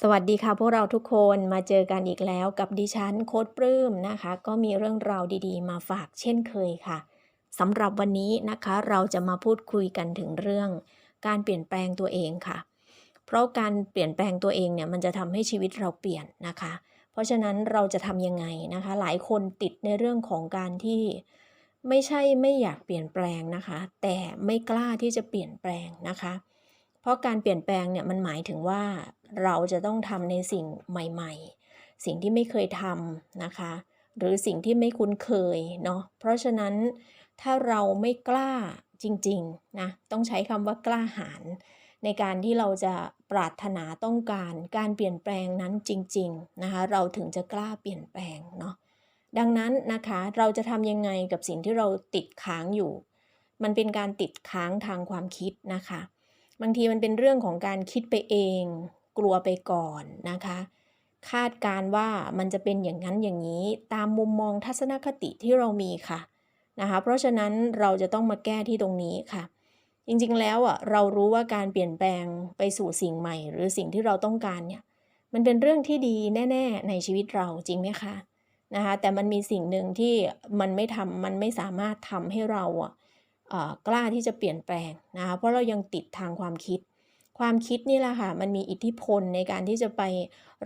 สวัสดีค่ะพวกเราทุกคนมาเจอกันอีกแล้วกับดิฉันโค้ดปลื้มนะคะ ก็มีเรื่องราวดีๆ มาฝากเช่นเคยค่ะสำหรับวันนี้นะคะเราจะมาพูดคุยกันถึงเรื่อง การเปลี่ยนแปลงตัวเองค่ะ เพราะการเปลี่ยนแปลงตัวเองเนี่ยมันจะทำให้ชีวิตเราเปลี่ยนนะคะ เพราะฉะนั้นเราจะทำยังไงนะคะ หลายคนติดในเรื่องของการที่ไม่ใช่ไม่อยากเปลี่ยนแปลงนะคะ แต่ไม่กล้าที่จะเปลี่ยนแปลงนะคะเพราะการเปลี่ยนแปลงเนี่ยมันหมายถึงว่าเราจะต้องทำในสิ่งใหม่ ๆ สิ่งที่ไม่เคยทำนะคะ หรือสิ่งที่ไม่คุ้นเคยเนาะเพราะฉะนั้นถ้าเราไม่กล้าจริงๆนะต้องใช้คำว่ากล้าหาญในการที่เราจะปรารถนาต้องการการเปลี่ยนแปลงนั้นจริงๆนะคะเราถึงจะกล้าเปลี่ยนแปลงเนาะดังนั้นนะคะเราจะทำยังไงกับสิ่งที่เราติดค้างอยู่ มันเป็นการติดค้างทางความคิดนะคะ บางทีมันเป็นเรื่องของการคิดไปเอง กลัวไปก่อนนะคะ คาดการ์ว่ามันจะเป็นอย่างนั้นอย่างนี้ตามมุมมองทัศนคติที่เรามีค่ะนะคะเพราะฉะนั้นเราจะต้องมาแก้ที่ตรงนี้ค่ะ จริงๆแล้วอะเรารู้ว่าการเปลี่ยนแปลงไปสู่สิ่งใหม่ หรือสิ่งที่เราต้องการเนี่ยมันเป็นเรื่องที่ดีแน่ ๆ ในชีวิตเราจริงไหมคะนะคะแต่มันมีสิ่งหนึ่งที่มันไม่ทำมันไม่สามารถทำให้เราอะ กล้าที่จะเปลี่ยนแปลงนะคะเพราะเรายังติดทางความคิด ความคิดนี่แหละค่ะมันมีอิทธิพลในการที่จะไป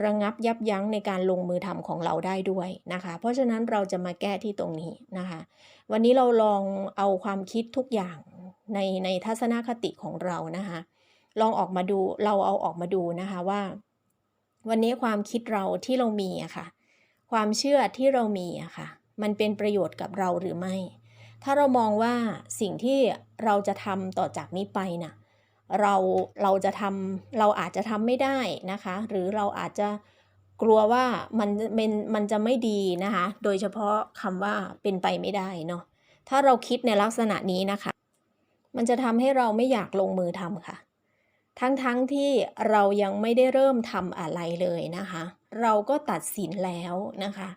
ระงับยับยั้งในการลงมือทำของเราได้ด้วยนะคะ เพราะฉะนั้นเราจะมาแก้ที่ตรงนี้นะคะ วันนี้เราลองเอาความคิดทุกอย่างในในทัศนคติของเรานะคะ ลองออกมาดูเราเอาออกมาดูนะคะว่า วันนี้ความคิดเราที่เรามีอะค่ะ ความเชื่อที่เรามีอะค่ะ มันเป็นประโยชน์กับเราหรือไม่ ถ้าเรามองว่าสิ่งที่เราจะทำต่อจากนี้ไปน่ะเราเราจะทำเราอาจจะทำไม่ได้นะคะ หรือเราอาจจะกลัวว่ามันมันมันจะไม่ดีนะคะ โดยเฉพาะคำว่าเป็นไปไม่ได้เนาะถ้าเราคิดในลักษณะนี้นะคะ มันจะทำให้เราไม่อยากลงมือทำค่ะ ทั้งๆทที่เรายังไม่ได้เริ่มทำอะไรเลยนะคะ เราก็ตัดสินแล้วนะคะ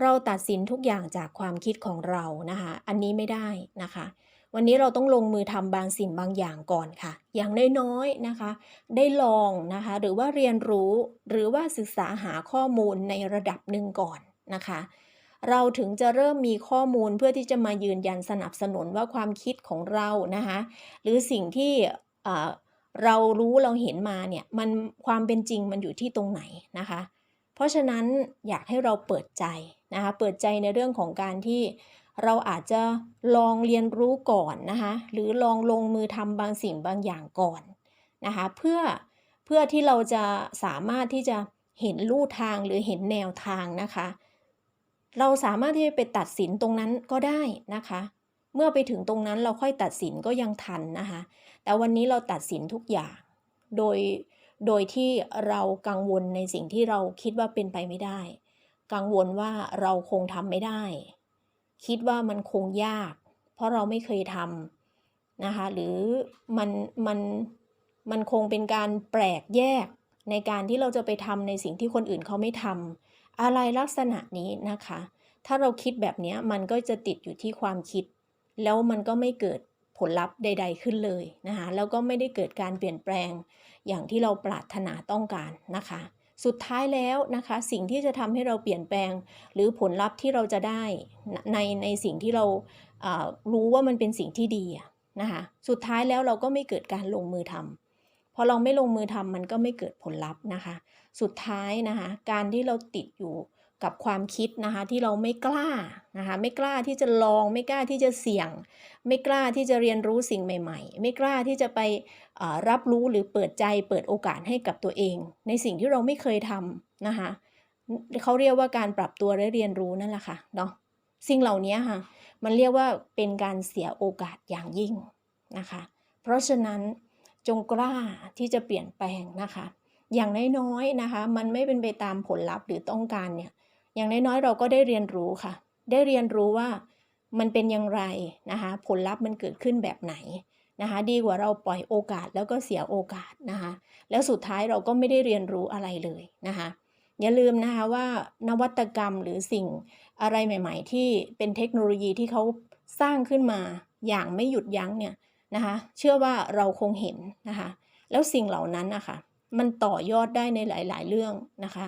เราตัดสินทุกอย่างจากความคิดของเรานะคะ อันนี้ไม่ได้นะคะ วันนี้เราต้องลงมือทำบางสิ่งบางอย่างก่อนค่ะ อย่างน้อยๆนะคะ ได้ลองนะคะ หรือว่าเรียนรู้หรือว่าศึกษาหาข้อมูลในระดับหนึ่งก่อนนะคะ เราถึงจะเริ่มมีข้อมูลเพื่อที่จะมายืนยันสนับสนุนว่าความคิดของเรานะคะ หรือสิ่งที่เรารู้เราเห็นมาเนี่ยมันความเป็นจริงมันอยู่ที่ตรงไหนนะคะ เพราะฉะนั้นอยากให้เราเปิดใจนะคะ เปิดใจในเรื่องของการที่เราอาจจะลองเรียนรู้ก่อนนะคะ หรือลองลงมือทำบางสิ่งบางอย่างก่อนนะคะ เพื่อเพื่อที่เราจะสามารถที่จะเห็นลู่ทางหรือเห็นแนวทางนะคะ เราสามารถที่จะไปตัดสินตรงนั้นก็ได้นะคะ เมื่อไปถึงตรงนั้นเราค่อยตัดสินก็ยังทันนะคะ แต่วันนี้เราตัดสินทุกอย่าง โดย โดยที่เรากังวลในสิ่งที่เราคิดว่าเป็นไปไม่ได้ กังวลว่าเราคงทำไม่ได้ คิดว่ามันคงยาก เพราะเราไม่เคยทำนะคะ หรือมันมันมันคงเป็นการแปลกแยกในการที่เราจะไปทำในสิ่งที่คนอื่นเขาไม่ทำอะไรลักษณะนี้นะคะ ถ้าเราคิดแบบนี้มันก็จะติดอยู่ที่ความคิด แล้วมันก็ไม่เกิด ผลลัพธ์ใด ๆ ขึ้นเลยนะคะแล้วก็ไม่ได้เกิดการเปลี่ยนแปลงอย่างที่เราปรารถนาต้องการนะคะ สุดท้ายแล้วนะคะสิ่งที่จะทำให้เราเปลี่ยนแปลง หรือผลลัพธ์ที่เราจะได้ในในสิ่งที่เรารู้ว่ามันเป็นสิ่งที่ดีนะคะสุดท้ายแล้วเราก็ไม่เกิดการลงมือทำพอเราไม่ลงมือทำมันก็ไม่เกิดผลลัพธ์นะคะ สุดท้ายนะคะการที่เราติดอยู่ กับความคิดนะคะที่เราไม่กล้านะคะไม่กล้าที่จะลองไม่กล้าที่จะเสี่ยง ไม่กล้าที่จะเรียนรู้สิ่งใหม่ ๆ ไม่กล้าที่จะไปรับรู้หรือเปิดใจเปิดโอกาสให้กับตัวเอง ในสิ่งที่เราไม่เคยทำนะคะเขาเรียกว่าการปรับตัวและเรียนรู้นั่นแหละค่ะเนาะสิ่งเหล่านี้ค่ะมันเรียกว่าเป็นการเสียโอกาสอย่างยิ่งนะคะเพราะฉะนั้นจงกล้าที่จะเปลี่ยนแปลงนะคะอย่างน้อยๆนะคะ มันไม่เป็นไปตามผลลัพธ์หรือต้องการเนี่ย อย่างน้อยๆเราก็ได้เรียนรู้ค่ะ ได้เรียนรู้ว่ามันเป็นอย่างไรนะคะ ผลลัพธ์มันเกิดขึ้นแบบไหนนะคะ ดีกว่าเราปล่อยโอกาสแล้วก็เสียโอกาสนะคะ แล้วสุดท้ายเราก็ไม่ได้เรียนรู้อะไรเลยนะคะ อย่าลืมนะคะว่านวัตกรรมหรือสิ่งอะไรใหม่ ๆ ที่เป็นเทคโนโลยีที่เขาสร้างขึ้นมาอย่างไม่หยุดยั้งเนี่ยนะคะ เชื่อว่าเราคงเห็นนะคะ แล้วสิ่งเหล่านั้นนะคะมันต่อยอดได้ในหลาย ๆ เรื่องนะคะ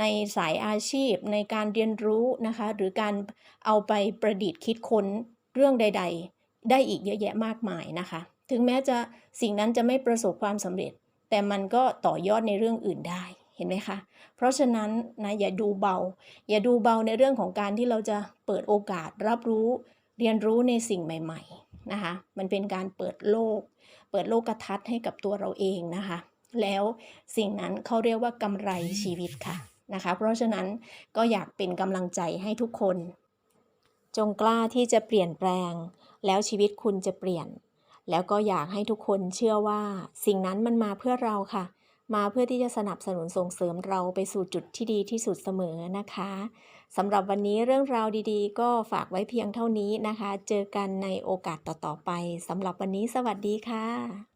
ในสายอาชีพ ในการเรียนรู้นะคะ หรือการเอาไปประดิษฐ์คิดค้นเรื่องใด ๆ ได้อีกเยอะแยะมากมายนะคะ ถึงแม้จะสิ่งนั้นจะไม่ประสบความสำเร็จ แต่มันก็ต่อยอดในเรื่องอื่นได้เห็นไหมคะ เพราะฉะนั้นนะอย่าดูเบา อย่าดูเบาในเรื่องของการที่เราจะเปิดโอกาสรับรู้ เรียนรู้ในสิ่งใหม่ ๆนะคะ มันเป็นการเปิดโลก เปิดโลกทัศน์ให้กับตัวเราเองนะคะ แล้วสิ่งนั้นเขาเรียกว่ากำไรชีวิตค่ะ นะคะ เพราะฉะนั้นก็อยากเป็นกำลังใจให้ทุกคน จงกล้าที่จะเปลี่ยนแปลง แล้วชีวิตคุณจะเปลี่ยน แล้วก็อยากให้ทุกคนเชื่อว่า สิ่งนั้นมันมาเพื่อเราค่ะ มาเพื่อที่จะสนับสนุนส่งเสริมเราไปสู่จุดที่ดีที่สุดเสมอนะคะสำหรับวันนี้เรื่องราวดีๆ ก็ฝากไว้เพียงเท่านี้นะคะ เจอกันในโอกาสต่อๆไปสำหรับวันนี้สวัสดีค่ะ